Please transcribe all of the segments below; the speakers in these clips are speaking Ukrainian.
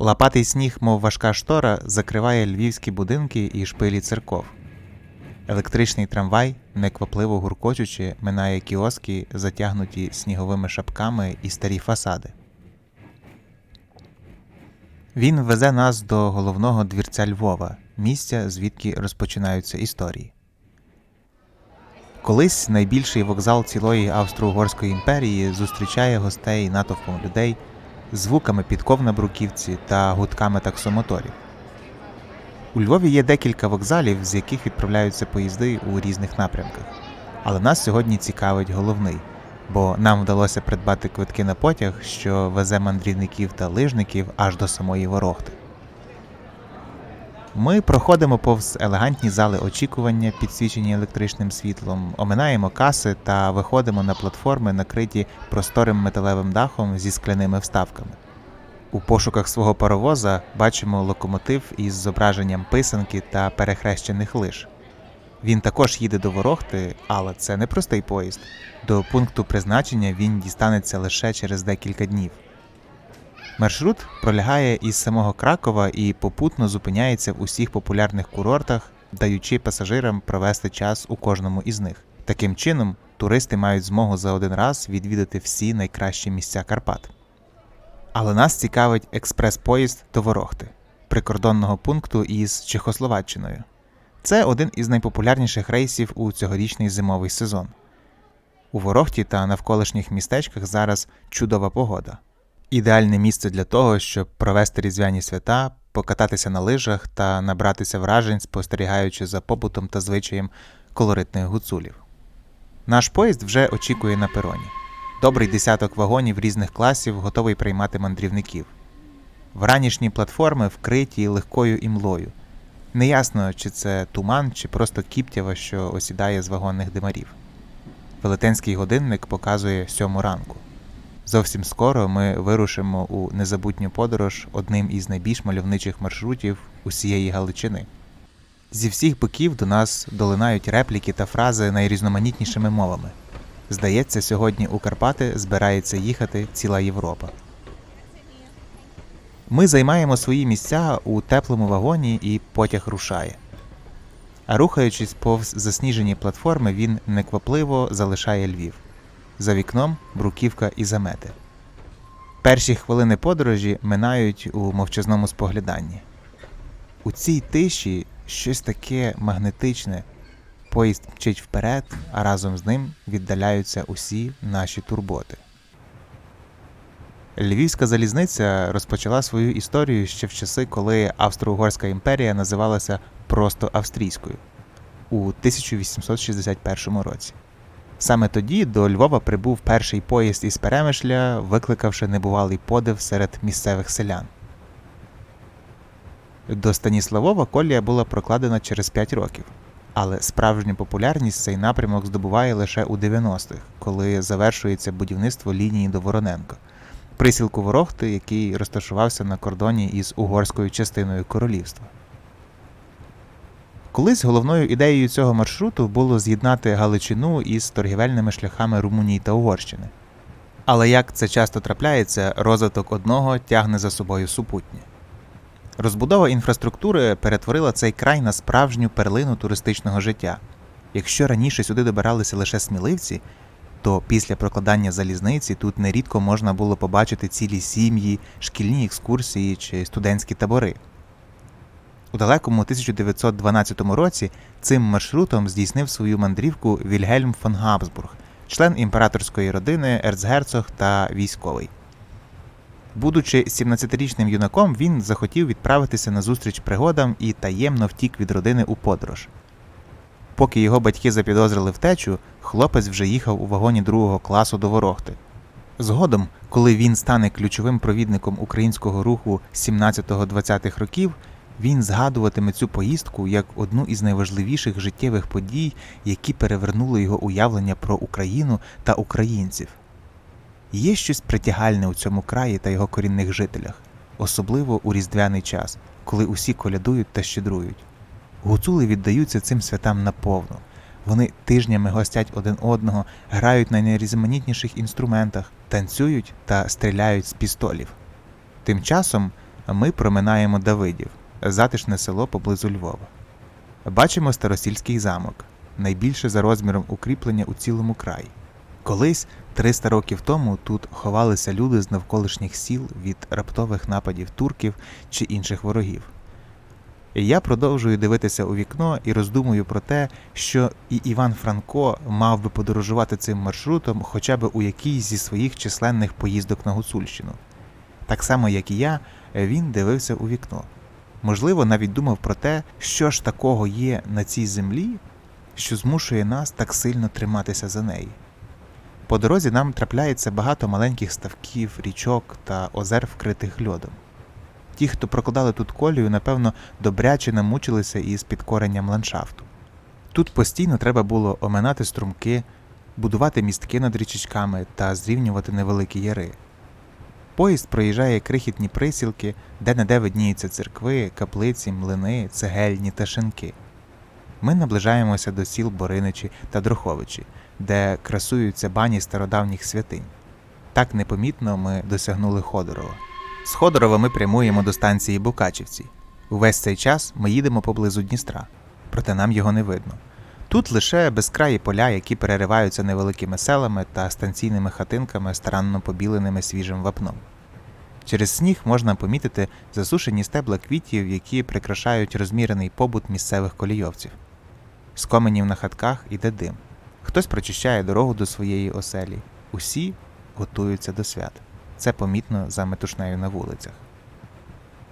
Лапатий сніг, мов важка штора, закриває львівські будинки і шпилі церков. Електричний трамвай, неквапливо гуркочучи, минає кіоски, затягнуті сніговими шапками і старі фасади. Він везе нас до головного двірця Львова, місця, звідки розпочинаються історії. Колись найбільший вокзал цілої Австро-Угорської імперії зустрічає гостей натовпом людей, звуками підков на бруківці та гудками таксомоторів. У Львові є декілька вокзалів, з яких відправляються поїзди у різних напрямках. Але нас сьогодні цікавить головний, бо нам вдалося придбати квитки на потяг, що везе мандрівників та лижників аж до самої Ворохти. Ми проходимо повз елегантні зали очікування, підсвічені електричним світлом, оминаємо каси та виходимо на платформи, накриті просторим металевим дахом зі скляними вставками. У пошуках свого паровоза бачимо локомотив із зображенням писанки та перехрещених лиж. Він також їде до Ворохти, але це не простий поїзд. До пункту призначення він дістанеться лише через декілька днів. Маршрут пролягає із самого Кракова і попутно зупиняється в усіх популярних курортах, даючи пасажирам провести час у кожному із них. Таким чином, туристи мають змогу за один раз відвідати всі найкращі місця Карпат. Але нас цікавить експрес-поїзд до Ворохти, прикордонного пункту із Чехословаччиною. Це один із найпопулярніших рейсів у цьогорічний зимовий сезон. У Ворохті та навколишніх містечках зараз чудова погода. Ідеальне місце для того, щоб провести різдвяні свята, покататися на лижах та набратися вражень, спостерігаючи за побутом та звичаєм колоритних гуцулів. Наш поїзд вже очікує на пероні. Добрий десяток вагонів різних класів готовий приймати мандрівників. Вранішні платформи вкриті легкою імлою. Неясно, чи це туман, чи просто кіптява, що осідає з вагонних димарів. Велетенський годинник показує сьому ранку. Зовсім скоро ми вирушимо у незабутню подорож одним із найбільш мальовничих маршрутів усієї Галичини. Зі всіх боків до нас долинають репліки та фрази найрізноманітнішими мовами. Здається, сьогодні у Карпати збирається їхати ціла Європа. Ми займаємо свої місця у теплому вагоні і потяг рушає. А рухаючись повз засніжені платформи, він неквапливо залишає Львів. За вікном бруківка і замети. Перші хвилини подорожі минають у мовчазному спогляданні. У цій тиші щось таке магнетичне. Поїзд мчить вперед, а разом з ним віддаляються усі наші турботи. Львівська залізниця розпочала свою історію ще в часи, коли Австро-Угорська імперія називалася просто австрійською у 1861 році. Саме тоді до Львова прибув перший поїзд із Перемишля, викликавши небувалий подив серед місцевих селян. До Станіславова колія була прокладена через 5 років, але справжню популярність цей напрямок здобуває лише у 90-х, коли завершується будівництво лінії до Вороненка, присілку Ворохти, який розташувався на кордоні із угорською частиною королівства. Колись головною ідеєю цього маршруту було з'єднати Галичину із торгівельними шляхами Румунії та Угорщини. Але як це часто трапляється, розвиток одного тягне за собою супутнє. Розбудова інфраструктури перетворила цей край на справжню перлину туристичного життя. Якщо раніше сюди добиралися лише сміливці, то після прокладання залізниці тут нерідко можна було побачити цілі сім'ї, шкільні екскурсії чи студентські табори. У далекому 1912 році цим маршрутом здійснив свою мандрівку Вільгельм фон Габсбург, член імператорської родини, ерцгерцог та військовий. Будучи 17-річним юнаком, він захотів відправитися на зустріч пригодам і таємно втік від родини у подорож. Поки його батьки запідозрили втечу, хлопець вже їхав у вагоні другого класу до Ворохти. Згодом, коли він стане ключовим провідником українського руху 17-20-х років, він згадуватиме цю поїздку як одну із найважливіших життєвих подій, які перевернули його уявлення про Україну та українців. Є щось притягальне у цьому краї та його корінних жителях, особливо у різдвяний час, коли усі колядують та щедрують. Гуцули віддаються цим святам наповну. Вони тижнями гостять один одного, грають на найрізноманітніших інструментах, танцюють та стріляють з пістолів. Тим часом ми проминаємо Давидів, затишне село поблизу Львова. Бачимо старосільський замок, найбільше за розміром укріплення у цілому краї. Колись 300 років тому тут ховалися люди з навколишніх сіл від раптових нападів турків чи інших ворогів. Я продовжую дивитися у вікно і роздумую про те, що і Іван Франко мав би подорожувати цим маршрутом хоча б у якійсь зі своїх численних поїздок на Гуцульщину. Так само, як і я, він дивився у вікно. Можливо, навіть думав про те, що ж такого є на цій землі, що змушує нас так сильно триматися за неї. По дорозі нам трапляється багато маленьких ставків, річок та озер, вкритих льодом. Ті, хто прокладали тут колію, напевно, добряче намучилися із підкоренням ландшафту. Тут постійно треба було оминати струмки, будувати містки над річечками та зрівнювати невеликі яри. Поїзд проїжджає крихітні присілки, де неде видніються церкви, каплиці, млини, цегельні та шинки. Ми наближаємося до сіл Бориничі та Дроховичі, де красуються бані стародавніх святинь. Так непомітно ми досягнули Ходорова. З Ходорова ми прямуємо до станції Букачівці. Увесь цей час ми їдемо поблизу Дністра, проте нам його не видно. Тут лише безкраї поля, які перериваються невеликими селами та станційними хатинками, старанно побіленими свіжим вапном. Через сніг можна помітити засушені стебла квітів, які прикрашають розмірений побут місцевих колійовців. З коменів на хатках іде дим. Хтось прочищає дорогу до своєї оселі. Усі готуються до свят. Це помітно за метушнею на вулицях.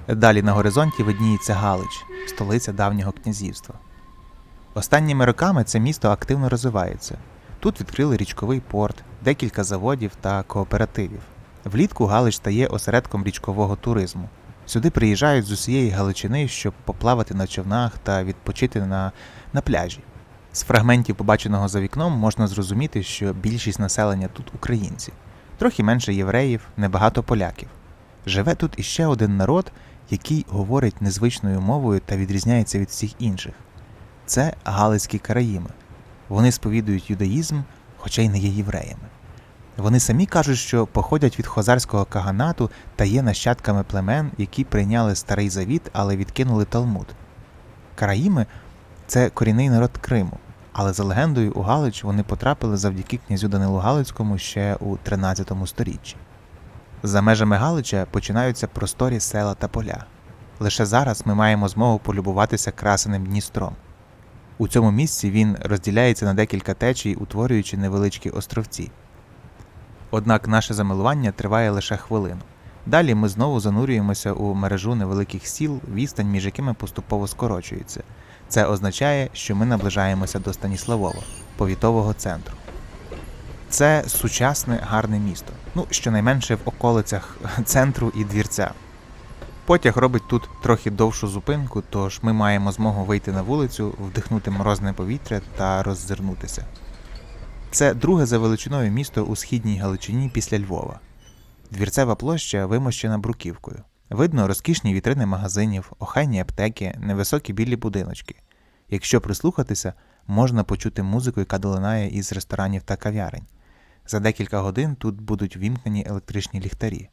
Далі на горизонті видніється Галич, столиця давнього князівства. Останніми роками це місто активно розвивається. Тут відкрили річковий порт, декілька заводів та кооперативів. Влітку Галич стає осередком річкового туризму. Сюди приїжджають з усієї Галичини, щоб поплавати на човнах та відпочити на, на пляжі. З фрагментів, побаченого за вікном, можна зрозуміти, що більшість населення тут українці, трохи менше євреїв, небагато поляків. Живе тут іще один народ, який говорить незвичною мовою та відрізняється від всіх інших. Це галицькі караїми. Вони сповідують юдаїзм, хоча й не є євреями. Вони самі кажуть, що походять від хозарського каганату та є нащадками племен, які прийняли старий завіт, але відкинули Талмуд. Караїми це корінний народ Криму, але за легендою у Галич вони потрапили завдяки князю Данилу Галицькому ще у 13 сторіччі. За межами Галича починаються просторі села та поля. Лише зараз ми маємо змогу полюбуватися красеним Дністром. У цьому місці він розділяється на декілька течій, утворюючи невеличкі островці. Однак наше замилування триває лише хвилину. Далі ми знову занурюємося у мережу невеликих сіл, відстань між якими поступово скорочується. Це означає, що ми наближаємося до Станіславова, повітового центру. Це сучасне гарне місто, ну щонайменше в околицях центру і двірця. Потяг робить тут трохи довшу зупинку, тож ми маємо змогу вийти на вулицю, вдихнути морозне повітря та роззирнутися. Це друге за величиною місто у східній Галичині після Львова. Двірцева площа вимощена бруківкою. Видно розкішні вітрини магазинів, охайні аптеки, невисокі білі будиночки. Якщо прислухатися, можна почути музику, яка долинає із ресторанів та кав'ярень. За декілька годин тут будуть вімкнені електричні ліхтарі.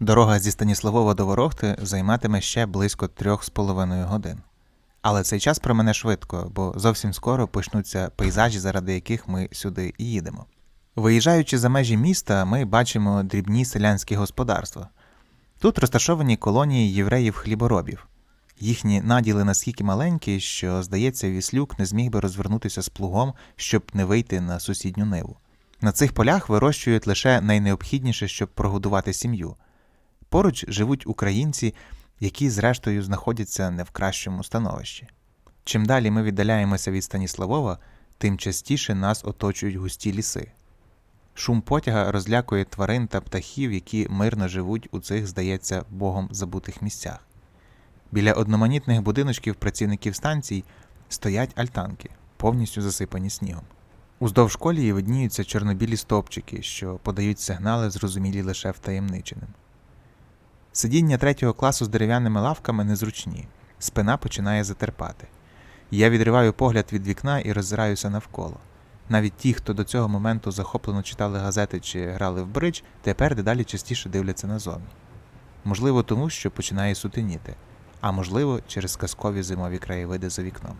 Дорога зі Станіславова до Ворохти займатиме ще близько трьох з половиною годин. Але цей час промине швидко, бо зовсім скоро почнуться пейзажі, заради яких ми сюди і їдемо. Виїжджаючи за межі міста, ми бачимо дрібні селянські господарства. Тут розташовані колонії євреїв-хліборобів. Їхні наділи наскільки маленькі, що, здається, віслюк не зміг би розвернутися з плугом, щоб не вийти на сусідню ниву. На цих полях вирощують лише найнеобхідніше, щоб прогодувати сім'ю. Поруч живуть українці, які, зрештою, знаходяться не в кращому становищі. Чим далі ми віддаляємося від Станіславова, тим частіше нас оточують густі ліси. Шум потяга розлякує тварин та птахів, які мирно живуть у цих, здається, богом забутих місцях. Біля одноманітних будиночків працівників станцій стоять альтанки, повністю засипані снігом. Уздовж колії видніються чорнобілі стовпчики, що подають сигнали, зрозумілі лише втаємниченим. Сидіння третього класу з дерев'яними лавками незручні, спина починає затерпати. Я відриваю погляд від вікна і роззираюся навколо. Навіть ті, хто до цього моменту захоплено читали газети чи грали в бридж, тепер дедалі частіше дивляться назовні. Можливо, тому що починає сутеніти, а можливо, через казкові зимові краєвиди за вікном.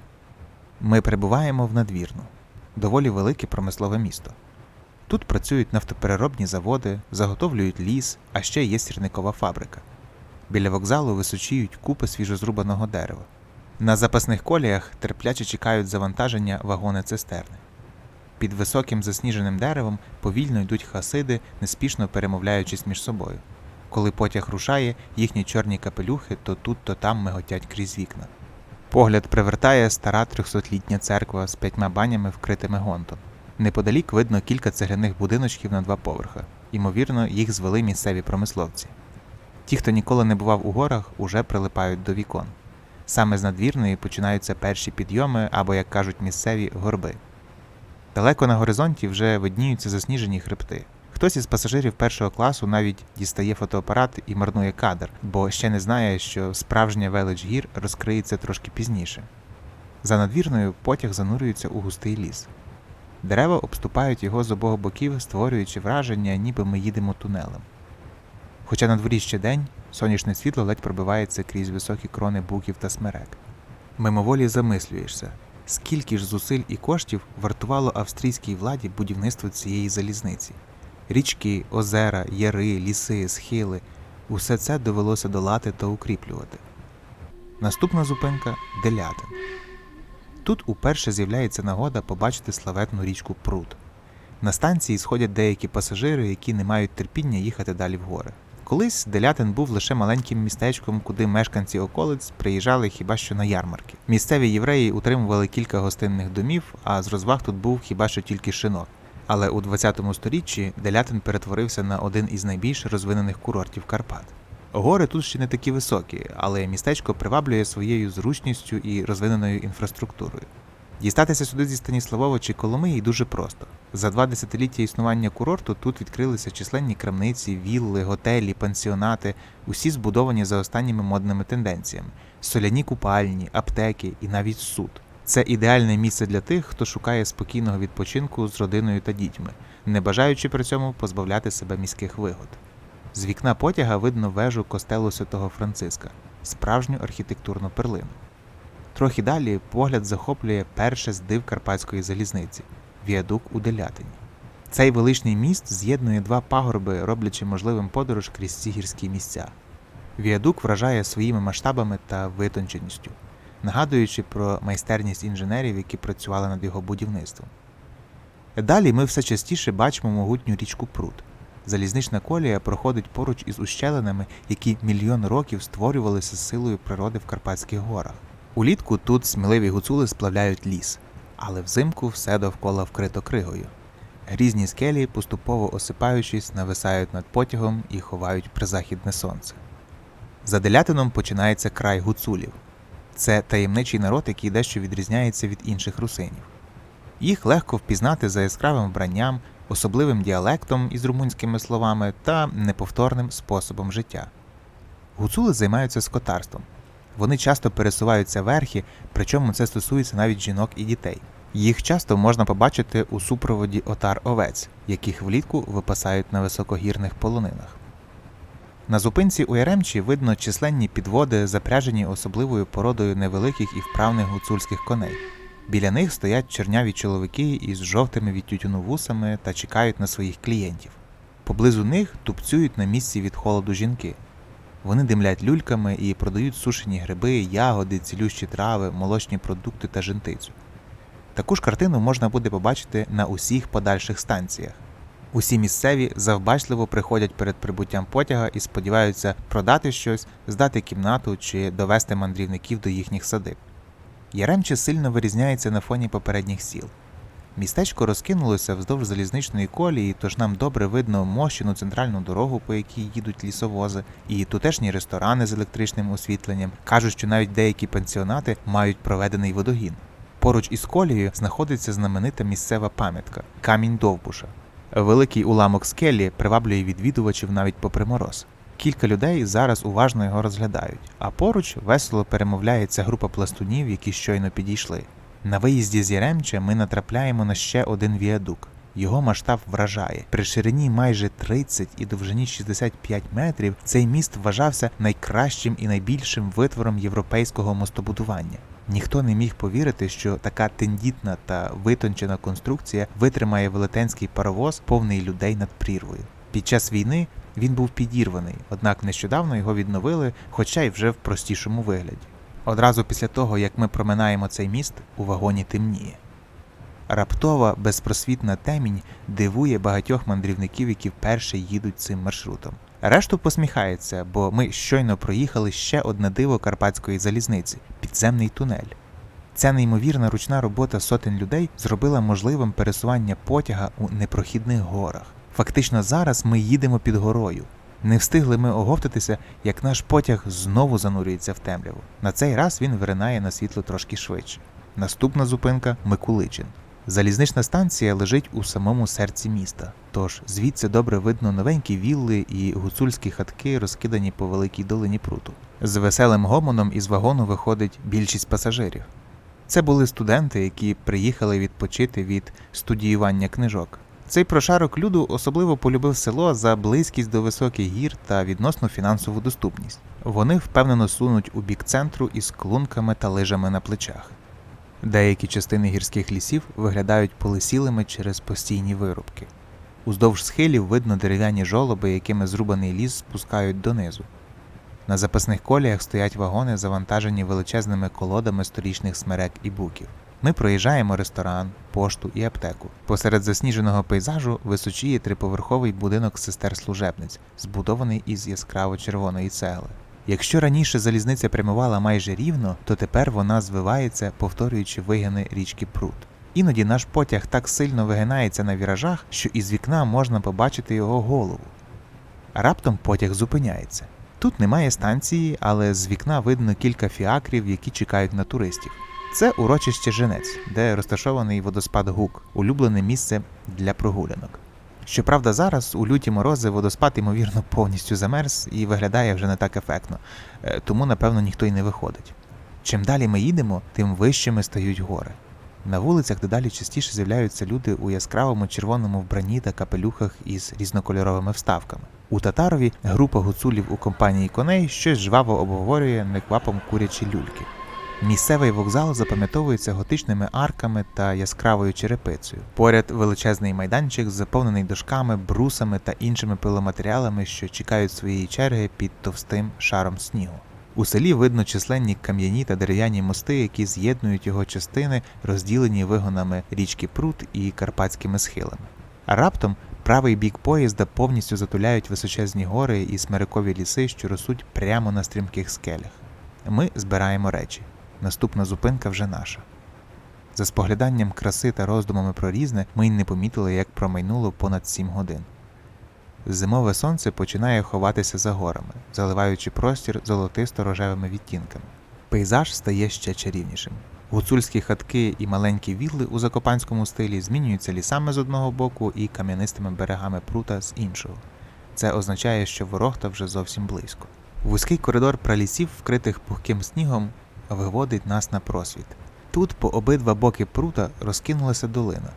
Ми перебуваємо в надвірну, доволі велике промислове місто. Тут працюють нафтопереробні заводи, заготовлюють ліс, а ще є сірникова фабрика. Біля вокзалу височіють купи свіжозрубаного дерева. На запасних коліях терпляче чекають завантаження вагони цистерни. Під високим засніженим деревом повільно йдуть хасиди, неспішно перемовляючись між собою. Коли потяг рушає, їхні чорні капелюхи то тут, то там миготять крізь вікна. Погляд привертає стара трьохсотлітня церква з п'ятьма банями, вкритими гонтом. Неподалік видно кілька цегляних будиночків на два поверха. Ймовірно, їх звели місцеві промисловці. Ті, хто ніколи не бував у горах, уже прилипають до вікон. Саме з надвірної починаються перші підйоми або, як кажуть місцеві, горби. Далеко на горизонті вже видніються засніжені хребти. Хтось із пасажирів першого класу навіть дістає фотоапарат і марнує кадр, бо ще не знає, що справжня велич гір розкриється трошки пізніше. За надвірною потяг занурюється у густий ліс. Дерева обступають його з обох боків, створюючи враження, ніби ми їдемо тунелем. Хоча на дворі ще день, сонячне світло ледь пробивається крізь високі крони буків та смерек. Мимоволі замислюєшся, скільки ж зусиль і коштів вартувало австрійській владі будівництво цієї залізниці. Річки, озера, яри, ліси, схили усе це довелося долати та укріплювати. Наступна зупинка Делятин. Тут уперше з'являється нагода побачити славетну річку Прут. На станції сходять деякі пасажири, які не мають терпіння їхати далі в гори. Колись Делятин був лише маленьким містечком, куди мешканці околиць приїжджали хіба що на ярмарки. Місцеві євреї утримували кілька гостинних домів, а з розваг тут був хіба що тільки шинок. Але у 20 сторіччі Делятин перетворився на один із найбільш розвинених курортів Карпат. Гори тут ще не такі високі, але містечко приваблює своєю зручністю і розвиненою інфраструктурою. Дістатися сюди зі Станіславова чи Коломиї дуже просто. За два десятиліття існування курорту тут відкрилися численні крамниці, вілли, готелі, пансіонати, усі збудовані за останніми модними тенденціями: соляні купальні, аптеки і навіть суд. Це ідеальне місце для тих, хто шукає спокійного відпочинку з родиною та дітьми, не бажаючи при цьому позбавляти себе міських вигод. З вікна потяга видно вежу костелу святого Франциска, справжню архітектурну перлину. Трохи далі погляд захоплює перше з див карпатської залізниці віадук у Делятині. Цей величний міст з'єднує два пагорби, роблячи можливим подорож крізь ці гірські місця. Віадук вражає своїми масштабами та витонченістю, нагадуючи про майстерність інженерів, які працювали над його будівництвом. Далі ми все частіше бачимо могутню річку Прут. Залізнична колія проходить поруч із ущелинами, які мільйон років створювалися з силою природи в Карпатських горах. Улітку тут сміливі гуцули сплавляють ліс, але взимку все довкола вкрито кригою. Грізні скелі, поступово осипаючись, нависають над потягом і ховають призахідне сонце. За делятином починається край гуцулів. Це таємничий народ, який дещо відрізняється від інших русинів. Їх легко впізнати за яскравим вбранням, особливим діалектом із румунськими словами та неповторним способом життя. Гуцули займаються скотарством. Вони часто пересуваються верхи, причому це стосується навіть жінок і дітей. Їх часто можна побачити у супроводі отар овець, яких влітку випасають на високогірних полонинах. На зупинці у Яремчі видно численні підводи, запряжені особливою породою невеликих і вправних гуцульських коней. Біля них стоять чорняві чоловіки із жовтими від тютюну вусами та чекають на своїх клієнтів. Поблизу них тупцюють на місці від холоду жінки. Вони димлять люльками і продають сушені гриби, ягоди, цілющі трави, молочні продукти та жентицю. Таку ж картину можна буде побачити на усіх подальших станціях. Усі місцеві завбачливо приходять перед прибуттям потяга і сподіваються продати щось, здати кімнату чи довести мандрівників до їхніх садиб. Яремче сильно вирізняється на фоні попередніх сіл. Містечко розкинулося вздовж залізничної колії, тож нам добре видно мощену центральну дорогу, по якій їдуть лісовози, і тутешні ресторани з електричним освітленням. Кажуть, що навіть деякі пансіонати мають проведений водогін. Поруч із колією знаходиться знаменита місцева пам'ятка камінь Довбуша. Великий уламок скелі приваблює відвідувачів навіть попри мороз. Кілька людей зараз уважно його розглядають, а поруч весело перемовляється група пластунів, які щойно підійшли. На виїзді з Яремча ми натрапляємо на ще один віадук. Його масштаб вражає. При ширині майже 30 і довжині 65 метрів цей міст вважався найкращим і найбільшим витвором європейського мостобудування. Ніхто не міг повірити, що така тендітна та витончена конструкція витримає велетенський паровоз, повний людей над прірвою. Під час війни він був підірваний, однак нещодавно його відновили, хоча й вже в простішому вигляді. Одразу після того, як ми проминаємо цей міст, у вагоні темніє. Раптова безпросвітна темінь дивує багатьох мандрівників, які вперше їдуть цим маршрутом. Решту посміхається, бо ми щойно проїхали ще одне диво карпатської залізниці підземний тунель. Ця неймовірна ручна робота сотень людей зробила можливим пересування потяга у непрохідних горах. Фактично зараз ми їдемо під горою. Не встигли ми оговтатися, як наш потяг знову занурюється в темряву. На цей раз він виринає на світло трошки швидше. Наступна зупинка Микуличин. Залізнична станція лежить у самому серці міста, тож звідси добре видно новенькі вілли і гуцульські хатки, розкидані по великій долині пруту. З веселим гомоном із вагону виходить більшість пасажирів. Це були студенти, які приїхали відпочити від студіювання книжок. Цей прошарок люду особливо полюбив село за близькість до високих гір та відносну фінансову доступність. Вони впевнено сунуть у бік центру із клунками та лижами на плечах. Деякі частини гірських лісів виглядають полисілими через постійні вирубки. Уздовж схилів видно дерев'яні жолоби, якими зрубаний ліс спускають донизу. На запасних коліях стоять вагони, завантажені величезними колодами сторічних смерек і буків. Ми проїжджаємо ресторан, пошту і аптеку. Посеред засніженого пейзажу височіє триповерховий будинок сестер-служебниць, збудований із яскраво червоної цегли. Якщо раніше залізниця прямувала майже рівно, то тепер вона звивається, повторюючи вигини річки Прут. Іноді наш потяг так сильно вигинається на віражах, що із вікна можна побачити його голову. Раптом потяг зупиняється. Тут немає станції, але з вікна видно кілька фіакрів, які чекають на туристів. Це урочище Женець, де розташований водоспад Гук, улюблене місце для прогулянок. Щоправда, зараз у люті морози водоспад, ймовірно, повністю замерз і виглядає вже не так ефектно, е, тому, напевно, ніхто й не виходить. Чим далі ми їдемо, тим вищими стають гори. На вулицях дедалі частіше з'являються люди у яскравому червоному вбранні та капелюхах із різнокольоровими вставками. У Татарові група гуцулів у компанії коней щось жваво обговорює неквапом курячі люльки. Місцевий вокзал запам'ятовується готичними арками та яскравою черепицею. Поряд величезний майданчик, заповнений дошками, брусами та іншими пиломатеріалами, що чекають своєї черги під товстим шаром снігу. У селі видно численні кам'яні та дерев'яні мости, які з'єднують його частини, розділені вигонами річки Прут і карпатськими схилами. А раптом правий бік поїзда повністю затуляють височезні гори і смирикові ліси, що ростуть прямо на стрімких скелях. Ми збираємо речі. Наступна зупинка вже наша. За спогляданням краси та роздумами про різне, ми й не помітили, як промайнуло понад сім годин. Зимове сонце починає ховатися за горами, заливаючи простір золотисто-рожевими відтінками. Пейзаж стає ще чарівнішим. Гуцульські хатки і маленькі вілли у закопанському стилі змінюються лісами з одного боку і кам'янистими берегами прута з іншого. Це означає, що ворогта вже зовсім близько. Вузький коридор пралісів, вкритих пухким снігом, виводить нас на просвіт. Тут по обидва боки прута розкинулася долина.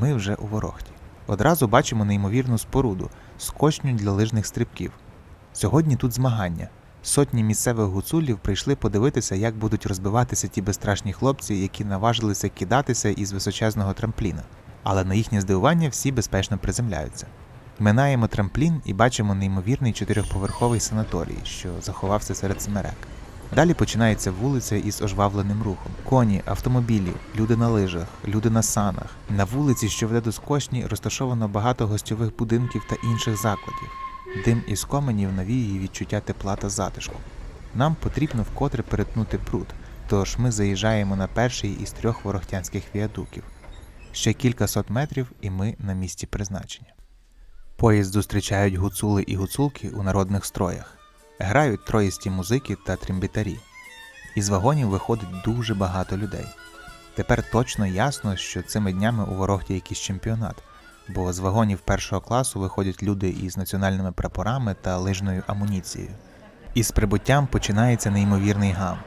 Ми вже у ворогті. Одразу бачимо неймовірну споруду, скочню для лижних стрибків. Сьогодні тут змагання. Сотні місцевих гуцулів прийшли подивитися, як будуть розбиватися ті безстрашні хлопці, які наважилися кидатися із височезного трампліна. Але на їхнє здивування всі безпечно приземляються. Минаємо трамплін і бачимо неймовірний чотирьохповерховий санаторій, що заховався серед смерек. Далі починається вулиця із ожвавленим рухом: коні, автомобілі, люди на лижах, люди на санах. На вулиці, що веде до скочні, розташовано багато гостьових будинків та інших закладів. Дим із коменів навіює відчуття тепла та затишку. Нам потрібно вкотре перетнути пруд, тож ми заїжджаємо на перший із трьох ворохтянських віадуків. Ще кілька сот метрів, і ми на місці призначення. Поїзд зустрічають гуцули і гуцулки у народних строях. Грають троїсті музики та трембітарі. Із вагонів виходить дуже багато людей. Тепер точно ясно, що цими днями у ворогті якийсь чемпіонат, бо з вагонів першого класу виходять люди із національними прапорами та лижною амуніцією. Із прибуттям починається неймовірний гам.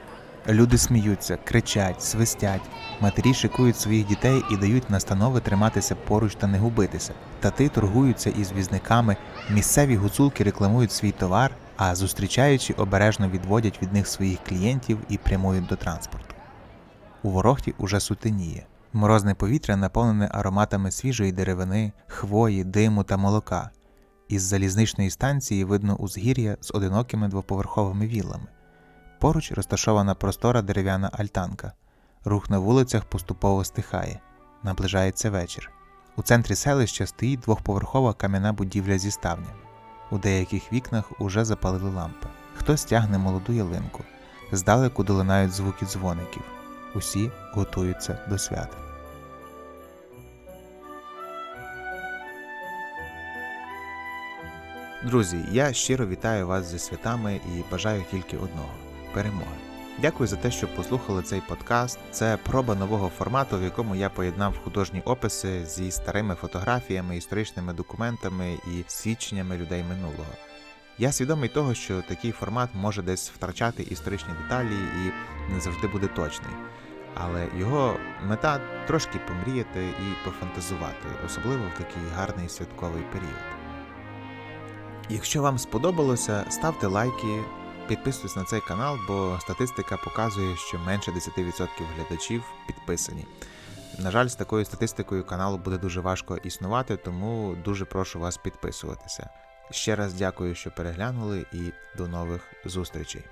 Люди сміються, кричать, свистять. Матері шикують своїх дітей і дають настанови триматися поруч та не губитися. Тати торгуються із візниками, місцеві гуцулки рекламують свій товар, а зустрічаючи обережно відводять від них своїх клієнтів і прямують до транспорту. У ворохті уже сутеніє. Морозне повітря наповнене ароматами свіжої деревини, хвої, диму та молока. Із залізничної станції видно узгір'я з одинокими двоповерховими віллами. Поруч розташована простора дерев'яна альтанка. Рух на вулицях поступово стихає. Наближається вечір. У центрі селища стоїть двохповерхова кам'яна будівля зі ставнями. У деяких вікнах уже запалили лампи. Хтось тягне молоду ялинку. Здалеку долинають звуки дзвоників. Усі готуються до свята. Друзі, я щиро вітаю вас зі святами і бажаю тільки одного перемоги. Дякую за те, що послухали цей подкаст. Це проба нового формату, в якому я поєднав художні описи зі старими фотографіями, історичними документами і свідченнями людей минулого. Я свідомий того, що такий формат може десь втрачати історичні деталі і не завжди буде точний. Але його мета трошки помріяти і пофантазувати, особливо в такий гарний святковий період. Якщо вам сподобалося, ставте лайки, підписуйтесь на цей канал, бо статистика показує, що менше 10% глядачів підписані. На жаль, з такою статистикою каналу буде дуже важко існувати, тому дуже прошу вас підписуватися. Ще раз дякую, що переглянули, і до нових зустрічей.